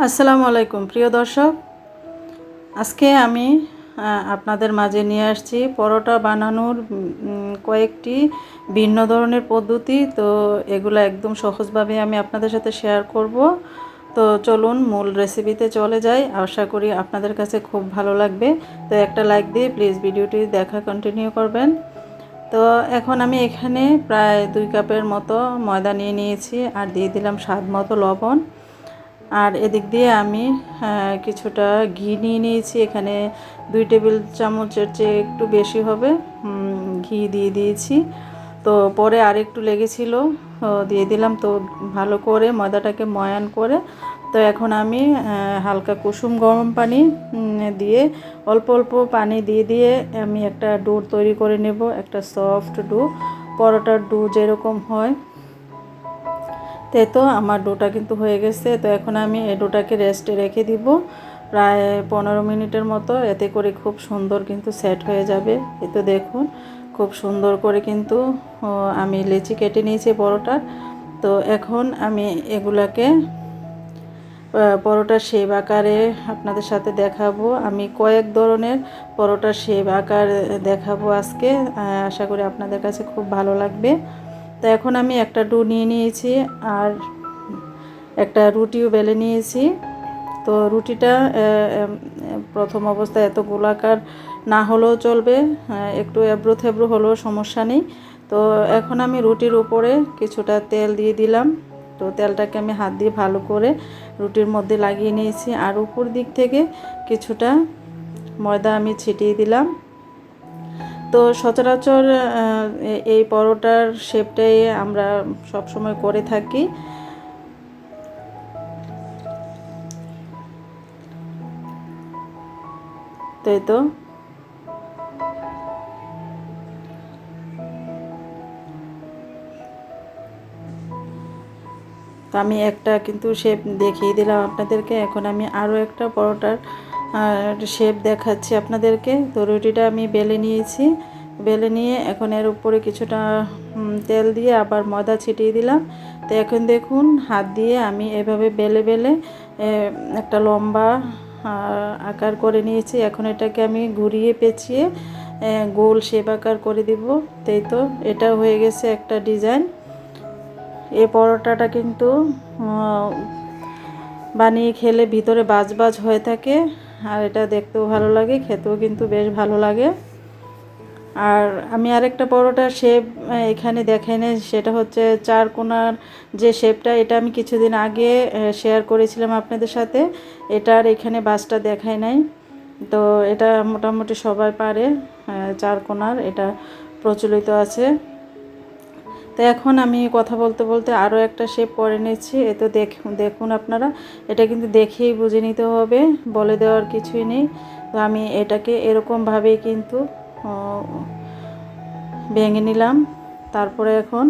আসসালামু আলাইকুম, প্রিয় দর্শক। আজকে আমি আপনাদের মাঝে নিয়ে আসছি পরোটা বানানোর কয়েকটি ভিন্ন ধরনের পদ্ধতি। তো এগুলো একদম সহজভাবে আমি আপনাদের সাথে শেয়ার করব। তো চলুন, মূল রেসিপিতে চলে যাই। আশা করি আপনাদের কাছে খুব ভালো লাগবে। তো একটা লাইক দিয়ে প্লিজ ভিডিওটি দেখা কন্টিনিউ করবেন। তো এখন আমি এখানে প্রায় দুই কাপের মতো ময়দা নিয়ে নিয়েছি। আর দিয়ে দিলাম স্বাদ মতো লবণ। আর এদিক দিয়ে আমি কিছুটা ঘি নিয়ে নিয়েছি। এখানে দুই টেবিল চামচের চেয়ে একটু বেশি হবে। ঘি দিয়ে দিয়েছি। তো পরে আর একটু লেগেছিল। দিয়ে দিলাম। তো ভালো করে ময়দাটাকে ময়ান করে। তো এখন আমি হালকা কুসুম গরম পানি দিয়ে অল্প অল্প পানি দিয়ে দিয়ে আমি একটা ডো তৈরি করে নেব। একটা সফট ডো। পরোটার ডো যেরকম হয়। তাই তো আমার ডোটা কিন্তু হয়ে গেছে, তো এখন আমি এই ডোটাকে রেস্টে রেখে দিব। প্রায় পনেরো মিনিটের মতো, এতে করে খুব সুন্দর কিন্তু সেট হয়ে যাবে। এই তো দেখুন, খুব সুন্দর করে কিন্তু আমি লেচি কেটে নিয়েছি পরোটার। তো এখন আমি এগুলাকে পরোটা শেপ আকারে আপনাদের সাথে দেখাবো। আমি কয়েক ধরনের পরোটার শেপ আকার দেখাবো আজকে আশা করি আপনাদের কাছে খুব ভালো লাগবে। তো এখন আমি একটা ডো নিয়ে নিয়েছি আর একটা রুটিও বেলে নিয়েছি। তো রুটিটা প্রথম অবস্থায় এত গোলাকার না হলেও চলবে একটু এব্রো থেব্রো হলেও সমস্যা নেই। তো এখন আমি রুটির উপরে কিছুটা তেল দিয়ে দিলাম। তো তেলটাকে আমি হাত দিয়ে ভালো করে রুটির মধ্যে লাগিয়ে নিয়েছি। আর উপর দিক থেকে কিছুটা ময়দা আমি ছিটিয়ে দিলাম। তো সচরাচর এই পরোটার শেপটাই আমরা সব সময় করে থাকি। তাই তো? তো আমি একটা কিন্তু শেপ দেখিয়ে দিলাম আপনাদেরকে। এখন আমি আরও একটা পরোটার শেপ দেখাচ্ছি আপনাদেরকে। তো রুটিটা আমি বেলে নিয়েছি। বেলে নিয়ে এখন এর উপরে কিছুটা তেল দিয়ে আবার ময়দা ছিটিয়ে দিলাম। তো এখন দেখুন, হাত দিয়ে আমি এভাবে বেলে বেলে একটা লম্বা আকার করে নিয়েছি। এখন এটাকে আমি ঘুরিয়ে পেঁচিয়ে গোল শেপ আকার করে দিব। তাই তো এটা হয়ে গেছে একটা ডিজাইন। এ পরোটাটা কিন্তু বানিয়ে খেলে ভিতরে বাজ বাজ হয়ে থাকে। আর এটা দেখতেও ভালো লাগে, খেতেও কিন্তু বেশ ভালো লাগে। আর আমি আরেকটা পরোটার শেপ এখানে দেখাইনি সেটা হচ্ছে চার কোনার যে শেপটা এটা আমি কিছুদিন আগে শেয়ার করেছিলাম আপনাদের সাথে। এটার এখানে বাসটা দেখাই নাই। তো এটা মোটামুটি সবাই পারে চার কোনার, এটা প্রচলিত আছে। তো এখন আমি কথা বলতে বলতে আরও একটা শেপ পরে নিচ্ছি, এ তো দেখুন দেখুন আপনারা, এটা কিন্তু দেখেই বুঝে নিতে হবে, বলে দেওয়ার কিছুই নেই। তো আমি এটাকে এরকমভাবেই কিন্তু ভেঙে নিলাম। তারপরে এখন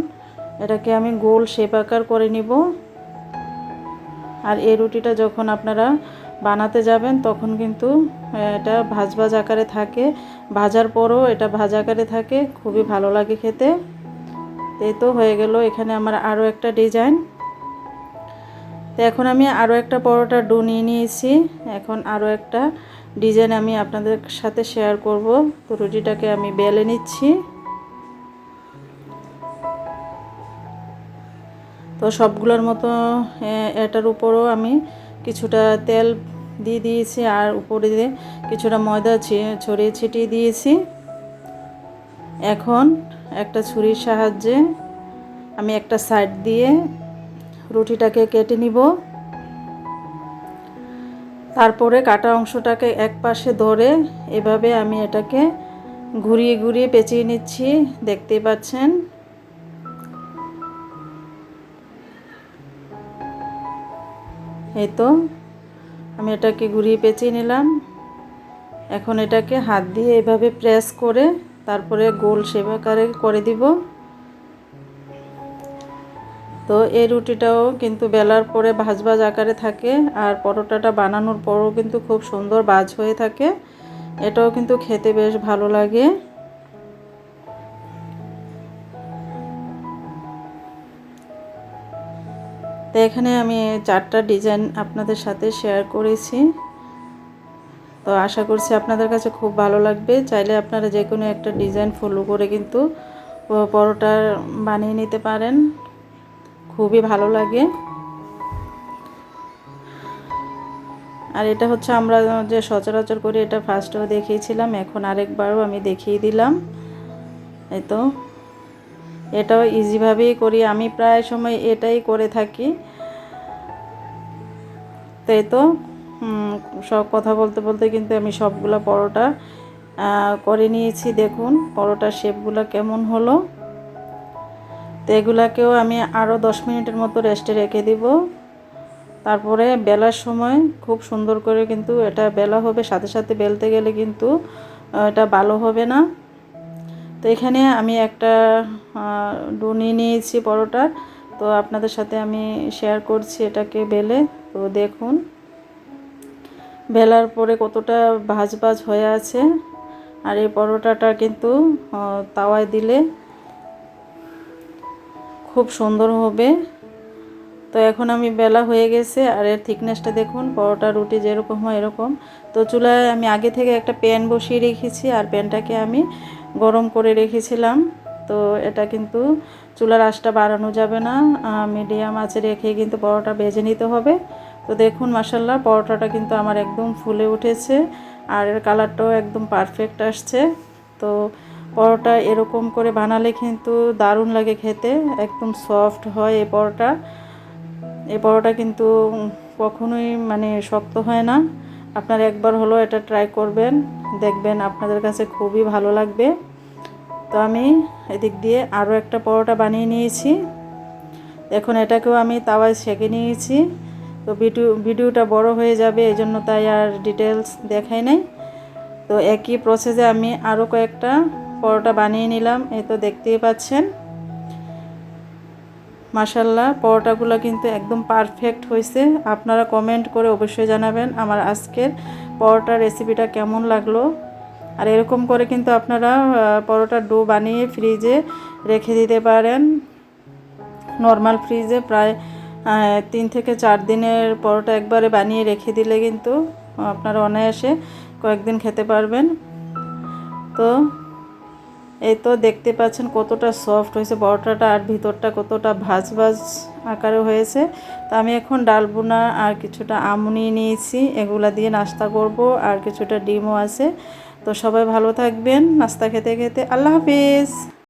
এটাকে আমি গোল শেপ আকার করে নিব। আর এই রুটিটা যখন আপনারা বানাতে যাবেন, তখন কিন্তু এটা ভাজ ভাজ আকারে থাকে। ভাজার পরও এটা ভাজ আকারে থাকে। খুবই ভালো লাগে খেতে। এই তো হয়ে গেল এখানে আমার আরও একটা ডিজাইন। তো এখন আমি আরও একটা পরোটা ডো নিয়ে নিয়েছি। এখন আরও একটা ডিজাইন আমি আপনাদের সাথে শেয়ার করব। তো রুটিটাকে আমি বেলে নিচ্ছি। তো সবগুলোর মতো এটার উপরও আমি কিছুটা তেল দিয়ে দিয়েছি আর উপরে দিয়ে কিছুটা ময়দা ছড়িয়ে ছিটিয়ে দিয়েছি। এখন একটা ছুরির সাহায্যে আমি একটা সাইড দিয়ে রুটিটাকে কেটে নিব। তারপরে কাটা অংশটাকে এক পাশে ধরে এভাবে আমি এটাকে ঘুরিয়ে ঘুরিয়ে পেঁচিয়ে নিচ্ছি দেখতে পাচ্ছেন। এই তো, আমি এটাকে ঘুরিয়ে পেঁচিয়ে নিলাম। এখন এটাকে হাত দিয়ে এভাবে প্রেস করে তারপরে গোল আকারে করে দিব। তো এই রুটিটাও কিন্তু বেলার পরে ভাজ ভাজ আকারে থাকে আর পরোটাটা বানানোর পরও কিন্তু খুব সুন্দর বাজ হয়ে থাকে। এটাও কিন্তু খেতে বেশ ভালো লাগে। তো এখানে আমি চারটা ডিজাইন আপনাদের সাথে শেয়ার করেছি। তো আশা করছি আপনাদের কাছে খুব ভালো লাগবে। চাইলে আপনারা যে কোনো একটা ডিজাইন ফলো করে কিন্তু পরোটা বানিয়ে নিতে পারেন। খুবই ভালো লাগে। আর এটা হচ্ছে আমরা যে সচরাচর করি, এটা ফার্স্টেও দেখিয়েছিলাম, এখন আরেকবারও আমি দেখিয়ে দিলাম। এই তো। এটাও ইজিভাবেই করি, আমি প্রায় সময় এটাই করে থাকি। তো এই তো সব কথা বলতে বলতে কিন্তু আমি সবগুলো পরোটা করে নিয়েছি, দেখুন, পরোটার শেপগুলো কেমন হলো। তো এগুলাকেও আমি আরও দশ মিনিটের মতো রেস্টে রেখে দিব। তারপরে বেলার সময় খুব সুন্দর করে কিন্তু এটা বেলা হবে, সাথে সাথে বেলতে গেলে কিন্তু এটা ভালো হবে না। তো এখানে আমি একটা ডো নিয়ে নিয়েছি পরোটার তো আপনাদের সাথে আমি শেয়ার করছি এটাকে বেলে। তো দেখুন, বেলার পরে কতটা ভাজ ভাজ হয়ে আছে। আর এই পরোটাটা কিন্তু তাওয়ায় দিলে খুব সুন্দর হবে। তো এখন আমি বেলা হয়ে গেছে আর এর থিকনেসটা দেখুন, পরোটা, রুটি যেরকম হয় এরকম। তো চুলায় আমি আগে থেকে একটা প্যান বসিয়ে রেখেছি আর প্যানটাকে আমি গরম করে রেখেছিলাম। তো এটা কিন্তু চুলার আঁচটা বাড়ানো যাবে না মিডিয়াম আঁচে রেখে কিন্তু পরোটা ভেজে নিতে হবে। তো দেখুন মাসাল্লাহ পরোটাটা কিন্তু আমার একদম ফুলে উঠেছে আর এর কালারটাও একদম পারফেক্ট আসছে। তো পরোটা এরকম করে বানালে কিন্তু দারুণ লাগে খেতে, একদম সফট হয় এই পরোটা। এই পরোটা কিন্তু কখনোই মানে শক্ত হয় না। আপনারা একবার হলো এটা ট্রাই করবেন, দেখবেন আপনাদের কাছে খুবই ভালো লাগবে। তো আমি এদিক দিয়ে আরও একটা পরোটা বানিয়ে নিয়েছি। এখন এটাকেও আমি তাওয়ায় সেঁকে নিয়েছি। তো ভিডিও, ভিডিওটা বড় হয়ে যাবে, এই জন্য তাই আর ডিটেলস দেখাই নাই। তো একই প্রসেসে আমি আরও কয়েকটা পরোটা বানিয়ে নিলাম, এই তো দেখতেই পাচ্ছেন। মাসাল্লাহ পরোটাগুলো কিন্তু একদম পারফেক্ট হয়েছে। আপনারা কমেন্ট করে অবশ্যই জানাবেন আমার আজকের পরোটার রেসিপিটা কেমন লাগল। আর এরকম করে কিন্তু আপনারা পরোটার ডো বানিয়ে ফ্রিজে রেখে দিতে পারেন। নর্মাল ফ্রিজে প্রায় তিন থেকে চার দিনের পরোটা একবারে বানিয়ে রেখে দিলে কিন্তু আপনারা অনায়াসে কয়েকদিন খেতে পারবেন। তো এই তো দেখতে পাচ্ছেন কতটা সফট হয়েছে। পরোটাটা আর ভিতরটা কতটা ভাজ ভাজ আকারে হয়েছে। তো আমি এখন ডালবোনা আর কিছুটা আমনি নিয়েছি। এগুলা দিয়ে নাস্তা করব আর কিছুটা ডিমও আছে। তো সবাই ভালো থাকবেন, নাস্তা খেতে খেতে। আল্লাহ হাফিজ।